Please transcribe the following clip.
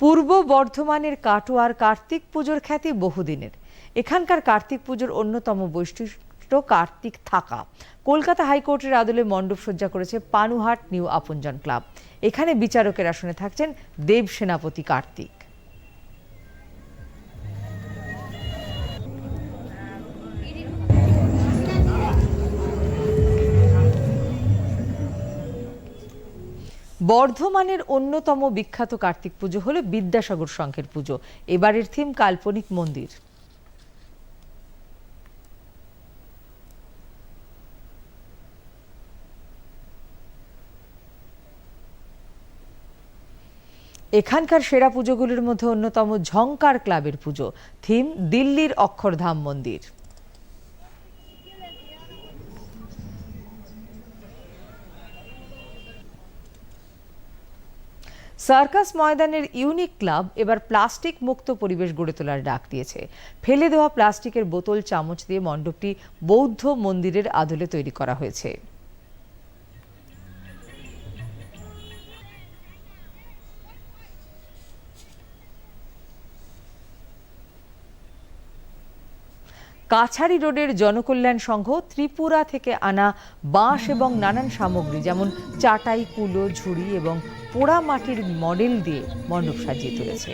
পূর্ব বর্ধমানের কাটোয়ার কার্তিক পুজোর খ্যাতি বহুদিনের। এখানকার কার্তিক পুজোর অন্যতম বৈশিষ্ট্য কার্তিক থাকা। কলকাতা হাইকোর্টের আদলে মণ্ডপ সজ্জা করেছে পানুহাট নিউ আপনজন ক্লাব। এখানে বিচারকের আসনে থাকছেন দেব সেনাপতি কার্তিক। বর্ধমানের অন্যতম বিখ্যাত কার্তিক পুজো হলো বিদ্যাসাগর সংঘের পুজো। এবারের থিম কাল্পনিক মন্দির। এখানকার সেরা পুজোগুলির মধ্যে অন্যতম ঝংকার ক্লাবের পুজো। থিম দিল্লির অক্ষরধাম মন্দির। সার্কাস ময়দানের ইউনিক ক্লাব এবার প্লাস্টিক মুক্ত পরিবেশ গড়ে তোলার ডাক দিয়েছে। ফেলে দেওয়া প্লাস্টিকের বোতল, চামচ দিয়ে মণ্ডপটি বৌদ্ধ মন্দিরের আদলে তৈরি করা হয়েছে। কাছাড়ি রোডের জনকল্যাণ সংঘ ত্রিপুরা থেকে আনা বাঁশ এবং নানান সামগ্রী, যেমন চাটাই, কুলো, ঝুড়ি এবং পোড়া মাটির মডেল দিয়ে মণ্ডপ সাজিয়ে তুলেছে।